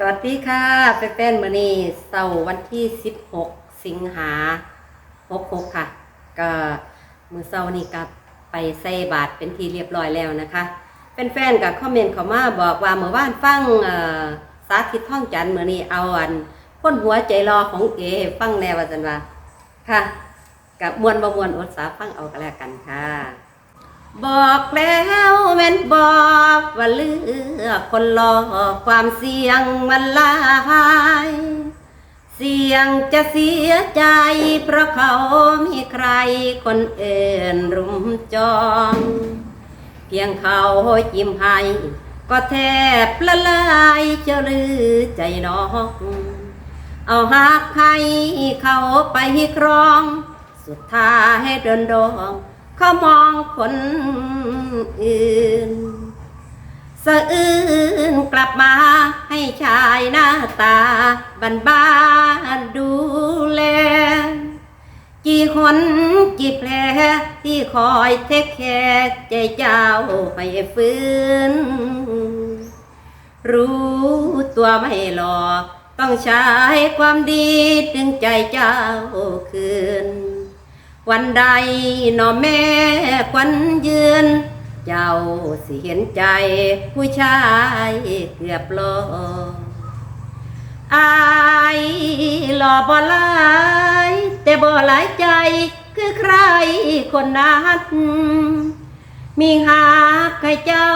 สวัสดีค่ะเป้นๆมื้อนี้เสาร์วันที่ 16 สิงหา66ค่ะ ก็มือเสาร์นี้ก็ไปใส่บาตรเป็นที่เรียบร้อยแล้วนะคะแฟนๆกับคอมเมนต์เข้ามาบอกว่าเมื่อวานฟังสาธิตท่องจันทร์มื้อนี้เอาอันพ่นหัวใจรอของเอฟังแนวว่าซั่นว่าค่ะกับมวนบ่มวนอดสาฟังเอากันแล้วกันค่ะ บอกแล้วแม่นบอกว่าเลือกคนรอความเสี่ยงมันลายเสี่ยงจะเสียใจ เพราะเขามีใครคนเอื่นรุมจอง เพียงเขายิ้มให้ก็แทบละลายเจ้าลือใจน้อง เอาหักให้เขาไปครอง สุดท้ายเดินดอง เขามองคนอื่นสะอื้นกลับมาให้ชายหน้าตาบันบานดูแล กี่หนกี่แผลที่คอยเทคแคร์ใจเจ้าให้ฟื้น รู้ตัวไม่หลอต้องใช้ความดีดึงใจเจ้าคืน วันใดหนอแม่ควันยืน เจ้าสิเห็นใจผู้ชายเกือบรออายหล่อบ่หลายแต่บ่หลายใจคือใครคนนั้นมีหากให้เจ้า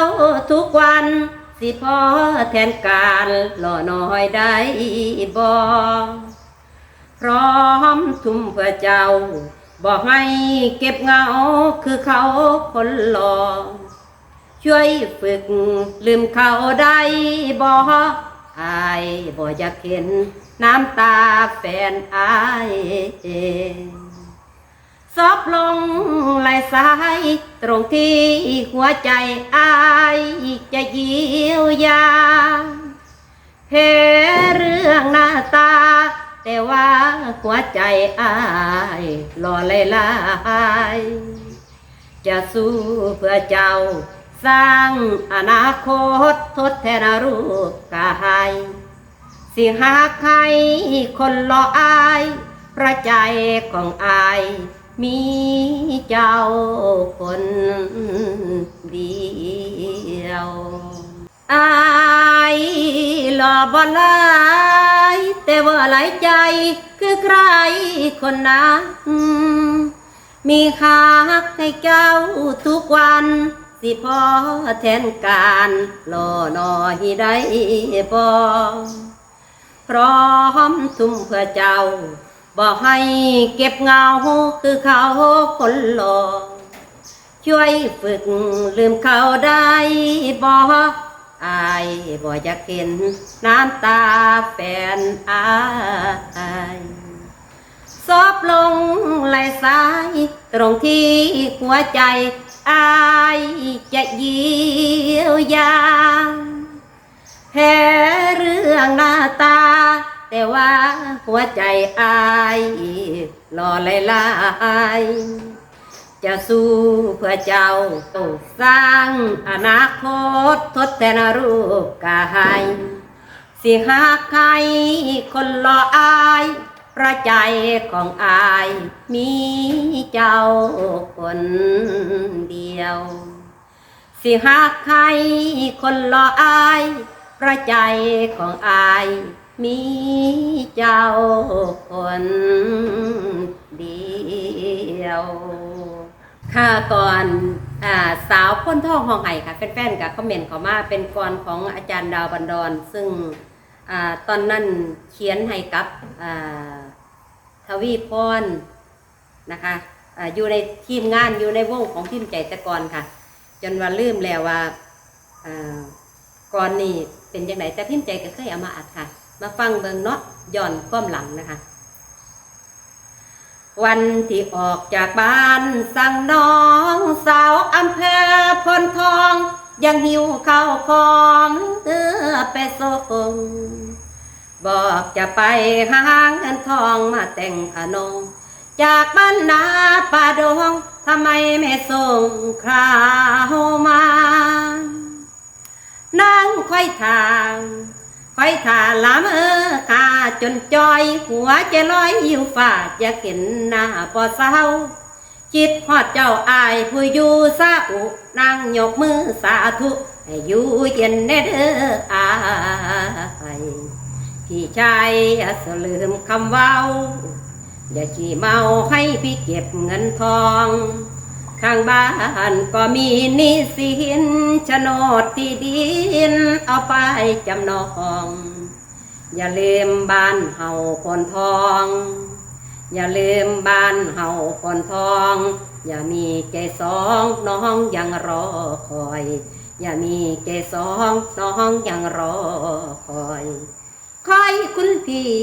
ทุกวัน สิพอแทนการหล่อน้อยได้บ่พร้อมทุ่มเพื่อเจ้า บอกให้เก็บเงาคือเขาคนหลอช่วยฝึกลืมเขาได้บ่อายบ่อยากเห็นน้ำตาแฟนอายเองซอบลงไหลสาย ตรงที่หัวใจอายจะเยียวยาแพ้ หัวใจอายรอเลยลายจะสู้เพื่อเจ้า สร้างอนาคตทดแทนรูปกายสิหาใครคนรออายพระใจของอายมีเจ้าคนเดียวอายหล่อบ่ลายแต่ว่าหลายใจ คือใครคนนั้น มีหักให้เจ้าทุกวัน สิพอแทนการรอหน่อยได้บ่พร้อมทุ่มเพื่อเจ้า บอกให้เก็บเงาคือเขาคนหล่อช่วยฝึกลืมเขาได้บ่อายบ่อยากเห็นน้ำตาแฟนอาย ซอบลงไหลสาย ตรงที่หัวใจอายจะเยียวยาแพ้เรื่องหน้าตา แต่ว่าหัวใจอายรอไหลลายจะสู้เพื่อเจ้าสร้างอนาคตทดแทนรูปกายสิหาใครคนรออาย พระใจของอายมีเจ้าคนเดียว สิหากใครคนรออายพระใจของอายมีเจ้าคนเดียวค่ะก่อนอ่าสาวพ้นท่องห้องไห้ค่ะแฟนๆกับคอมเมนต์เขามาเป็นกรของอาจารย์ดาวบันดอนซึ่ง ตอนนั้นเขียนให้กับทวีพรนะคะออยู่ในทีมงานอยู่ในวงของพิมใจตะกอนค่ะ จนว่าลืมแล้วว่าก่อนนี่เป็นยังไงแต่พิมใจก็เคยเอามาอัดค่ะ มาฟังเบิงเนาะย้อนความหลังนะคะ วันที่ออกจากบ้านสั่งน้อง สาวอำเภอพนทอง ยังหิวข้าวของเออไปส่งบอกจะไปหาเงินทองมาแต่งขนมจากบ้านนาป่าดงทำไมไม่ส่งคราวมา นั่งค่อยทางคอยถ่าลามเออขาจนจอย หัวจะลอยอยู่ฝ่าจะเห็นหน้าปอเศร้า คิดฮอดเจ้าอายผู้อยู่ซาอุนั่งยกมือสาธุให้อยู่เย็นแน่เด้ออายพี่ชายอย่าสลืมคำเว้า อย่าขี้เมาให้พี่เก็บเงินทองข้างบ้านก็มีนี้สินโฉนดที่ดินเอาไปจำนอง อย่าลืมบ้านเฮาคนทอง อย่าลืมบ้านเฮาคนทอง อย่ามีใจสองน้องยังรอคอย อย่ามีใจสองน้องยังรอคอยคอยคุณพี่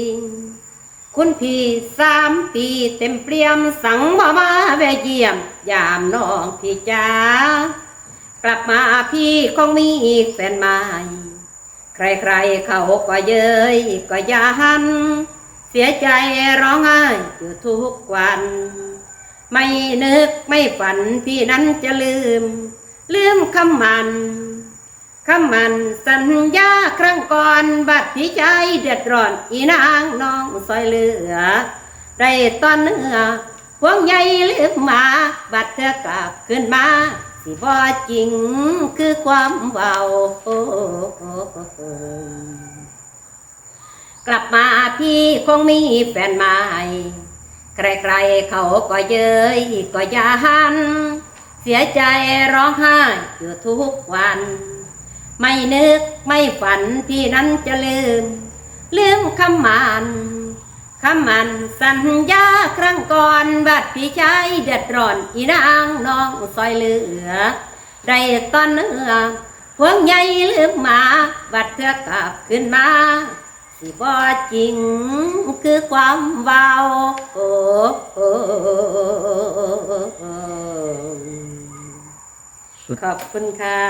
คุณพี่สามปีเต็มเปลี่ยมสั่งมามาแวะเยี่ยม ยามน้องพี่จ๋ากลับมาพี่คงมีแฟนใหม่ ใครๆเขาก็เย้ยก็ยัน เสียใจร้องไห้อยู่ทุกวัน ไม่นึกไม่ฝันพี่นั้นจะลืม ลืมคำมันคำมันสัญญาครั้งก่อนบัดพี่ใจเดือดร้อนอีนางน้องซอยเหลือ ได้ตอนเนื้อพวงใหญ่ลืมมา บัดเธอกลับขึ้นมา สิบ่จริงคือความเบา กลับมาพี่คงมีแฟนใหม่ใครๆเขาก็เย้ยก็ยาหัน เสียใจร้องไห้อยู่ทุกวัน ไม่นึกไม่ฝันพี่นั้นจะลืม ลืมคำมันคำมันสัญญาครั้งก่อนบัดพี่ชายเดือดร้อนอีนางน้องซอยเหลือ ได้ตอนเนื้อพวงใหญ่ลืมมา บัดเธอกลับขึ้นมา สิบ่จริงคือความเบาโอ้โอ้ขอบคุณค่ะ